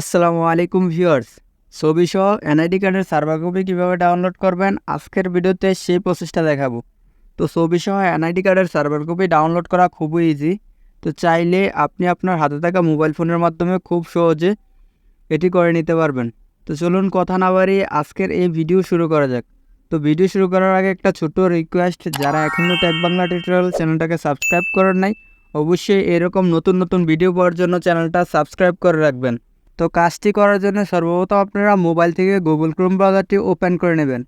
আসসালামু আলাইকুম ভিউয়ার্স। ছবি সহ এনআইডি কার্ডের সার্ভার কপি কীভাবে ডাউনলোড করবেন, আজকের ভিডিওতে সেই প্রসেসটা দেখাবো। তো ছবি সহ এনআইডি কার্ডের সার্ভার কপি ডাউনলোড করা খুবই ইজি তো চাইলে আপনি আপনার হাতে থাকা মোবাইল ফোনের মাধ্যমে খুব সহজে এটি করে নিতে পারবেন। তো চলুন কথা না বাড়িয়ে আজকের এই ভিডিও শুরু করা যাক। তো ভিডিও শুরু করার আগে একটা ছোট রিকোয়েস্ট যারা এখনও ট্যাগ বাংলা টিউটোরিয়াল চ্যানেলটাকে সাবস্ক্রাইব করেন নাই, অবশ্যই এরকম নতুন নতুন ভিডিও পাওয়ার জন্য চ্যানেলটা সাবস্ক্রাইব করে রাখবেন। তো কাজটি করার জন্য সর্বপ্রথম আপনারা মোবাইল থেকে গুগল ক্রোম ব্রাউজারটি ওপেন করে নেবেন।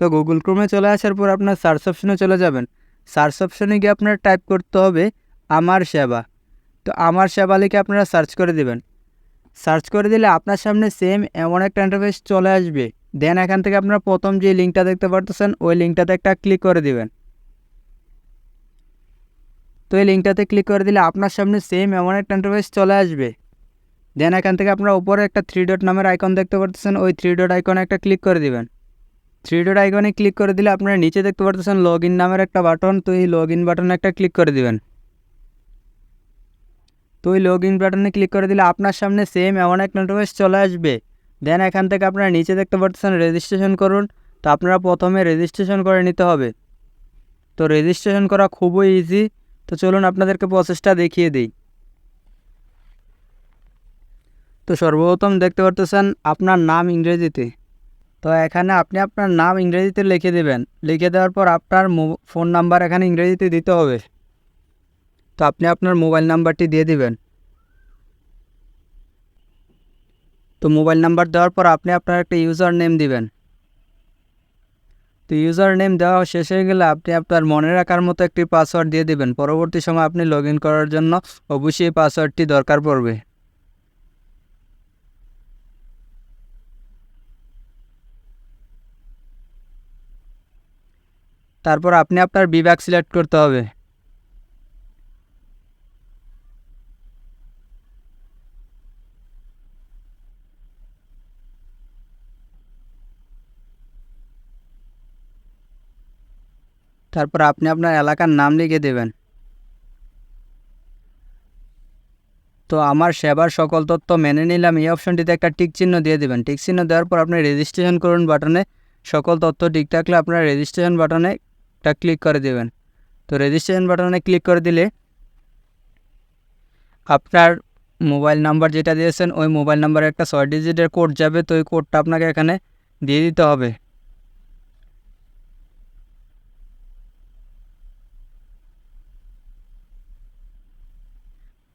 তো গুগল ক্রোমে চলে আসার পর আপনার সার্চ অপশনে চলে যাবেন। সার্চ অপশনে গিয়ে আপনার টাইপ করতে হবে আমার সেবা। তো আমার সেবা লিখে আপনারা সার্চ করে দেবেন। সার্চ করে দিলে আপনার সামনে সেম এমন একটা ইন্টারফেস চলে আসবে। দেন এখান থেকে আপনারা প্রথম যে লিঙ্কটা দেখতে পারতেছেন, ওই লিঙ্কটাতে একটা ক্লিক করে দিবেন। তো এই লিঙ্কটাতে ক্লিক করে দিলে আপনার সামনে সেম এমন একটা ইন্টারফেস চলে আসবে। দেন এখান থেকে আপনারা উপরে একটা থ্রি ডট নামের আইকন দেখতে পারতেছেন। ওই থ্রি ডট আইকনে একটা ক্লিক করে দিবেন। থ্রি ডট আইকনে ক্লিক করে দিলে আপনারা নিচে দেখতে পারতেছেন লগ ইন নামের একটা বাটন তো এই লগ ইন বাটনে একটা ক্লিক করে দিবেন। তো ওই লগ ইন বাটনে ক্লিক করে দিলে আপনার সামনে সেম এমন এক ইন্টারফেস চলে আসবে। দেন এখান থেকে আপনারা নিচে দেখতে পারতেছেন রেজিস্ট্রেশন করুন। তো আপনারা প্রথমে রেজিস্ট্রেশন করে নিতে হবে। তো রেজিস্ট্রেশন করা খুবই ইজি তো চলুন আপনাদেরকে প্রসেসটা দেখিয়ে দিই। তো সর্বপ্রথম দেখতে পারতেছেন আপনার নাম ইংরেজিতে। তো এখানে আপনি আপনার নাম ইংরেজিতে লিখে দেবেন। লিখে দেওয়ার পর আপনার ফোন নাম্বার এখানে ইংরেজিতে দিতে হবে। তো আপনি আপনার মোবাইল নাম্বারটি দিয়ে দিবেন। তো মোবাইল নাম্বার দেওয়ার পর আপনি আপনার একটা ইউজার নেম দিবেন। তো ইউজার নেম দেওয়া শেষ হয়ে গেলে আপনি আপনার মনে রাখার মতো একটি পাসওয়ার্ড দিয়ে দিবেন। পরবর্তী সময় আপনি লগ করার জন্য অবশ্যই পাসওয়ার্ডটি দরকার পড়বে। তারপর আপনি আপনার বিভাগ সিলেক্ট করতে হবে। তারপর আপনি আপনার এলাকার নাম লিখে দেবেন। তো আমার সেবার সকল তথ্য মেনে নিলাম, এই অপশনটিতে একটা টিক চিহ্ন দিয়ে দেবেন। টিক চিহ্ন দেওয়ার পর আপনি রেজিস্ট্রেশন করুন বাটনে সকল তথ্য ঠিক থাকলে আপনার রেজিস্ট্রেশন বাটনে একটা ক্লিক করে দেবেন। তো রেজিস্ট্রেশন বাটনে ক্লিক করে দিলে আপনার মোবাইল নাম্বার যেটা দিয়েছেন, ওই মোবাইল নাম্বারে একটা ছয় ডিজিটের কোড যাবে, তো ওই কোডটা আপনাকে এখানে দিয়ে দিতে হবে।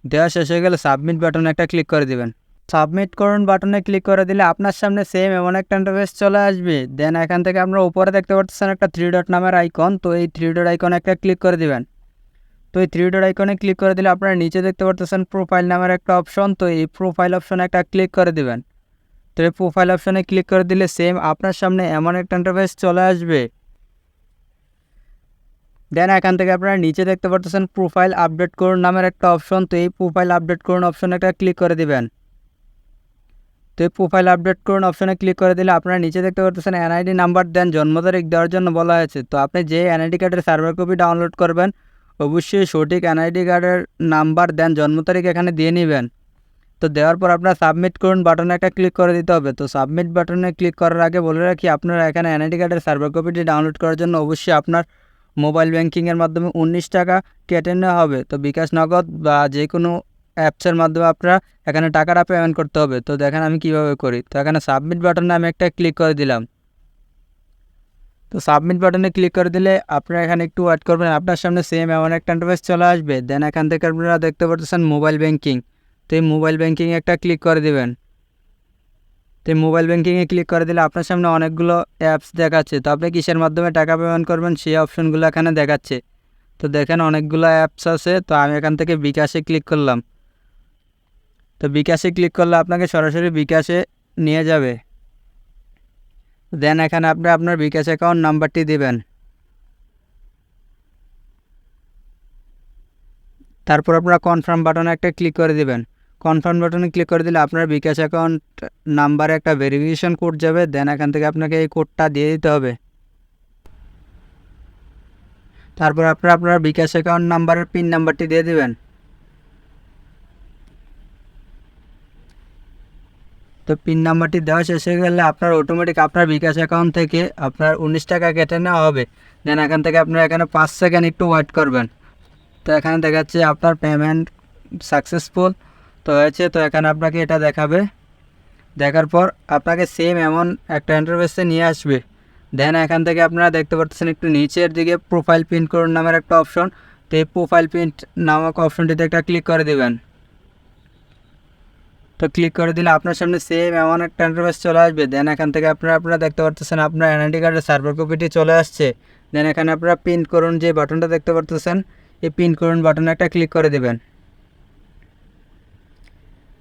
দেওয়া শেষ হয়ে গেলে সাবমিট বাটনে একটা ক্লিক করে দিবেন। সাবমিট করুন বাটনে ক্লিক করে দিলে আপনার সামনে সেম এমন একটা ইন্টারফেস চলে আসবে। দেন এখান থেকে আমরা উপরে দেখতে পাচ্ছেন একটা থ্রি ডট নামের আইকন তো এই থ্রি ডট আইকনে একটা ক্লিক করে দিবেন। তো এই থ্রি ডট আইকনে ক্লিক করে দিলে আপনারা নিচে দেখতে পাচ্ছেন প্রোফাইল নামের একটা অপশন তো এই প্রোফাইল অপশনে একটা ক্লিক করে দিবেন। তো এই প্রোফাইল অপশনে ক্লিক করে দিলে সেম আপনার সামনে এমন একটা ইন্টারফেস চলে আসবে। দেন এখান থেকে আপনারা নিচে দেখতে পাচ্ছেন প্রোফাইল আপডেট করুন নামের একটা অপশন তো এই প্রোফাইল আপডেট করুন অপশনে একটা ক্লিক করে দিবেন। তো এই প্রোফাইল আপডেট করুন অপশনে ক্লিক করে দিলে আপনারা নিচে দেখতে পাচ্ছেন এনআইডি নাম্বার দেন জন্ম তারিখ দেওয়ার জন্য বলা হয়েছে। তো আপনি যে এনআইডি কার্ডের সার্ভার কপি ডাউনলোড করবেন, অবশ্যই সঠিক এনআইডি কার্ডের নাম্বার দেন জন্ম তারিখ এখানে দিয়ে নেবেন। তো দেওয়ার পর আপনারা সাবমিট করুন বাটনে একটা ক্লিক করে দিতে হবে। তো সাবমিট বাটনে ক্লিক করার আগে বলে রাখি, আপনারা এখানে এনআইডি কার্ডের সার্ভার কপিটি ডাউনলোড করার জন্য অবশ্যই আপনার মোবাইল ব্যাঙ্কিংয়ের মাধ্যমে উনিশ টাকা কেটে নেওয়া হবে। তো বিকাশ নগদ বা যে কোনো অ্যাপসের মাধ্যমে আপনারা এখানে টাকাটা পেমেন্ট করতে হবে। তো দেখেন আমি কীভাবে করি। তো এখানে সাবমিট বাটনে আমি একটা ক্লিক করে দিলাম। তো সাবমিট বাটনে ক্লিক করে দিলে আপনারা এখানে একটু ওয়েট করবেন। আপনার সামনে সেম এমন একটা ইন্টারফেস চলে আসবে। দেন এখান থেকে আপনারা দেখতে পাচ্ছেন মোবাইল ব্যাঙ্কিং তো এই মোবাইল ব্যাঙ্কিংয়ে একটা ক্লিক করে দেবেন। তো এই মোবাইল ব্যাঙ্কিংয়ে ক্লিক করে দিলে আপনার সামনে অনেকগুলো অ্যাপস দেখাচ্ছে। তো আপনি কিসের মাধ্যমে টাকা পেমেন্ট করবেন? সেই অপশনগুলো এখানে দেখাচ্ছে। তো দেখেন অনেকগুলো অ্যাপস আছে। তো আমি এখান থেকে বিকাশে ক্লিক করলাম। তো বিকাশে ক্লিক করলে আপনাকে সরাসরি বিকাশে নিয়ে যাবে। দেন এখানে আপনি আপনার বিকাশ অ্যাকাউন্ট নাম্বারটি দিবেন। তারপর আপনারা কনফার্ম বাটনে একটা ক্লিক করে দিবেন। কনফার্ম বাটনে ক্লিক করে দিলে আপনার বিকাশ অ্যাকাউন্ট নাম্বারে একটা ভেরিফিকেশন কোড যাবে। দেন এখান থেকে আপনাকে এই কোডটা দিয়ে দিতে হবে। তারপর আপনারা আপনার বিকাশ অ্যাকাউন্ট নাম্বারের পিন নাম্বারটি দিয়ে দেবেন। তো পিন নাম্বারটি দেওয়া শেষ হয়ে গেলে আপনার অটোমেটিক আপনার বিকাশ অ্যাকাউন্ট থেকে আপনার উনিশ টাকা কেটে নেওয়া হবে। দেন এখান থেকে আপনার এখানে পাঁচ সেকেন্ড একটু ওয়েট করবেন। তো এখানে দেখাচ্ছে আপনার পেমেন্ট সাকসেসফুল তো হয়েছে, তো এখানে আপনাকে এটা দেখাবে। দেখার পর আপনাকে সেম এমন একটা ইন্টারভেসে নিয়ে আসবে। দেন এখান থেকে আপনারা দেখতে পাচ্ছেন একটু নিচের দিকে প্রোফাইল প্রিন্ট করুন নামের একটা অপশন তো এই প্রোফাইল প্রিন্ট নামক অপশনটিতে একটা ক্লিক করে দেবেন। তো ক্লিক করে দিলে আপনার সামনে সেম এমন একটা ইন্টারভেস চলে আসবে। দেন এখান থেকে আপনারা আপনারা দেখতে পাচ্ছেন আপনার এনআইডি কার্ডের সার্ভার কপিটি চলে আসছে। দেন এখানে আপনারা প্রিন্ট করুন যে বাটনটা দেখতে পাচ্ছেন এই প্রিন্ট করুন বাটনে একটা ক্লিক করে দেবেন।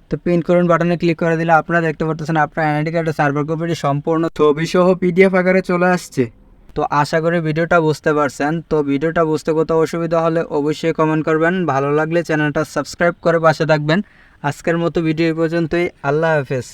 তো প্রিন্ট করুন বাটনে ক্লিক করে দিলে আপনারা দেখতে পাচ্ছেন আপনার এনআইডি কার্ডের সার্ভার কপিটি সম্পূর্ণ ছবি সহ পিডিএফ আকারে চলে আসছে। তো আশা করি ভিডিওটা বুঝতে পারছেন। তো ভিডিওটা বুঝতে কোথাও অসুবিধা হলে অবশ্যই কমেন্ট করবেন। ভালো লাগলে চ্যানেলটা সাবস্ক্রাইব করে পাশে থাকবেন। আজকের মতো ভিডিও পর্যন্তই। আল্লাহ হাফেজ।